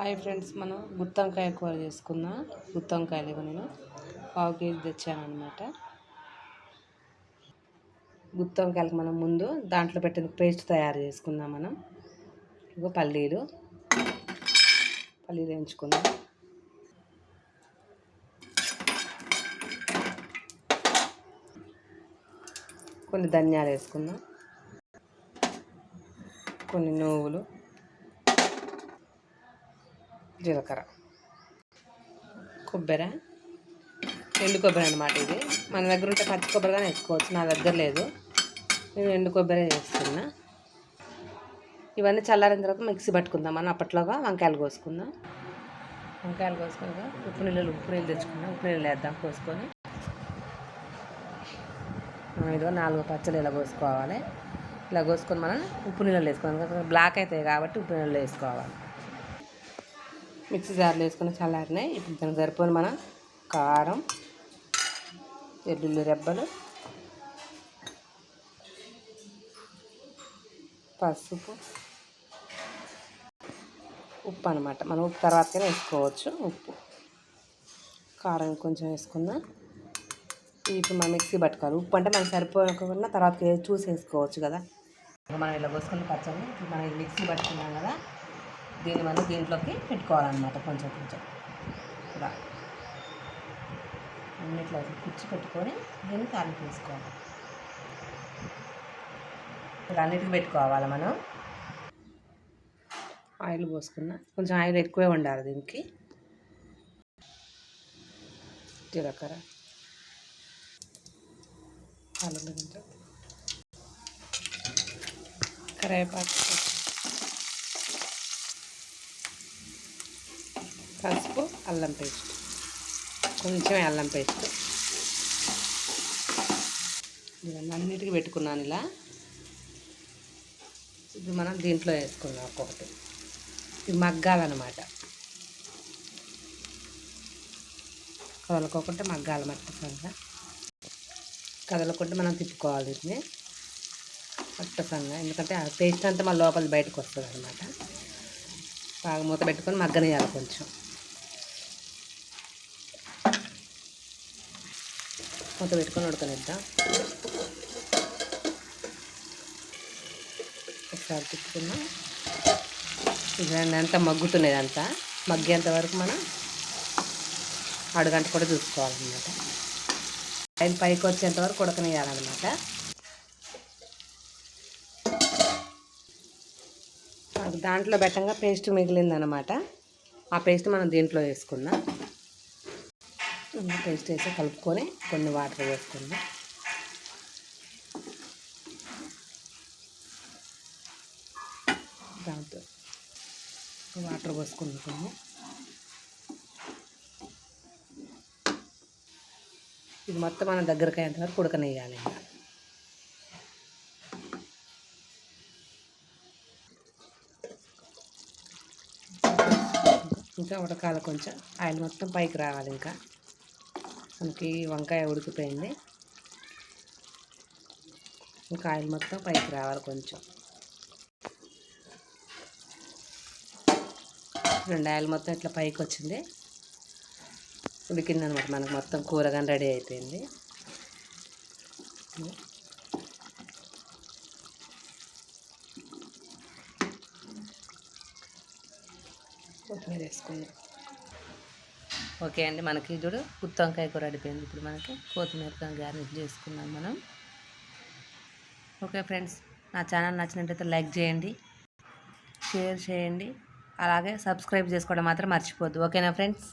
Hi friends మనం గుత్తంకాయ కూర చేసుకుందాం. గుత్తంకాయలు నేను. పావు కేజీ తెచ్చాను గుత్తంకాయలకు మనం ముందు దాంట్లో పెట్టిన పేస్ట్ తయారు చేసుకుందాం మనం. ఇగో పల్లీలు. పల్లీలు ఎంచుకుందాం కొన్ని ధనియాలు వేసుకుందాం. కొన్ని నువ్వులు. జీలకర్ర. కొబ్బరి. ఎండు కొబ్బరి అనమాట ఇది. మన దగ్గర ఉంటే పచ్చి కొబ్బరి కానీ వేసుకోవచ్చు. నా దగ్గర లేదు. నేను ఎండు కొబ్బరి వేస్తున్నా. ఇవన్నీ చల్లారిన తర్వాత మిక్సీ పట్టుకుందాం. మనం అప్పట్లోగా వంకాయలు కోసుకుందాం. వంకాయలు కోసుకొని ఉప్పు నీళ్ళు ఉప్పు నీళ్ళు తెచ్చుకుందాం ఉప్పు నీళ్ళు వేద్దాం కోసుకొని. ఇదిగో నాలుగు పచ్చలు ఇలా కోసుకోవాలి. ఇలా కోసుకొని మనం ఉప్పు నీళ్ళు వేసుకోవాలి. బ్లాక్ అవుతాయి కాబట్టి ఉప్పు నీళ్ళు వేసుకోవాలి. మిక్సీ జార్లో వేసుకుని చల్లారినాయి. ఇప్పుడు దానికి సరిపోయిన మన కారం ఎల్లుల్లి రెబ్బలు పసుపు ఉప్పు అనమాట మనం ఉప్పు తర్వాతనే వేసుకోవచ్చు. ఉప్పు. కారం కొంచెం వేసుకుందాం. ఇప్పుడు మనం మిక్సీ పట్టుకోవాలి. ఉప్పు అంటే మనకు సరిపోకుండా తర్వాత చూసి వేసుకోవచ్చు కదా. మనం ఇలా పోసుకుని పచ్చడి. మనం మిక్సీ పట్టుకున్నాం కదా. దీన్ని మనం దీంట్లోకి పెట్టుకోవాలన్నమాట కొంచెం కొంచెం. ఇలా. అన్నిట్లో కుచ్చి పెట్టుకొని దీన్ని తాలింపు తీసుకోవాలి. ఇలా అన్నిటికి పెట్టుకోవాలి మనం? ఆయిల్ పోసుకున్న. కొంచెం ఆయిల్ ఎక్కువే ఉండాలి దీనికి. జీలకర్ర. అల్లం కొంచెం కరేపాకు పసుపు అల్లం పేస్ట్. కొంచెం అల్లం పేస్ట్. ఇవన్నీ అన్నిటికీ పెట్టుకున్నాను ఇలా. ఇది మనం దీంట్లో వేసుకుందాం ఒక్కొక్కటి. ఇది మగ్గాలన్నమాట. కదలకోకుంటే మగ్గాలి మట్టసంగా. కదలకుంటే మనం తిప్పుకోవాలి వీటిని మట్టసంగా. ఎందుకంటే ఆ పేస్ట్ అంతా మన లోపల బయటకు వస్తుంది అనమాట బాగా మూత పెట్టుకొని మగ్గనియాలి కొంచెం. కొంత పెట్టుకొని ఉడకనిద్దాం? ఒకసారి తిప్పుకుందాం. ఇదండి అంతా మగ్గుతున్నది అంతా మగ్గేంత వరకు మనం అడుగంట కూడా చూసుకోవాలన్నమాట. ఆయన పైకి వచ్చేంత వరకు ఉడకనియాలన్నమాట దాంట్లో పెట్టంగా పేస్ట్ మిగిలిందనమాట ఆ పేస్ట్ మనం దీంట్లో వేసుకుందాం. పేస్ట్ వేసి కలుపుకొని కొన్ని వాటర్ వేసుకోండి దాంతో వాటర్ పోసుకుంటాము ఇది మొత్తం మన దగ్గరకు అయ్యేంతవరకు ఉడకనేయాలి ఇంకా. ఇంకా ఉడకాలి కొంచెం. ఆయిల్ మొత్తం పైకి రావాలి ఇంకా. మనకి వంకాయ ఉడికిపోయింది. ఇంకా ఆయిల్ మొత్తం పైకి రావాలి కొంచెం. రెండు ఆయిల్ మొత్తం ఇట్లా పైకి వచ్చింది. ఉడికిందనమాట మనకు మొత్తం కూరగానే రెడీ అయిపోయింది. కొత్తిమీర వేసుకుందాం. ఓకే అండి మనకి చూడు గుత్తి వంకాయ కూర అడిపోయింది. ఇప్పుడు మనకి కొత్తిమీరతో గార్నిష్ చేసుకున్నాం మనం. ఓకే ఫ్రెండ్స్ నా ఛానల్ నచ్చినట్టయితే లైక్ చేయండి షేర్ చేయండి అలాగే సబ్స్క్రైబ్ చేసుకోవడం మాత్రం మర్చిపోద్దు. ఓకేనా ఫ్రెండ్స్?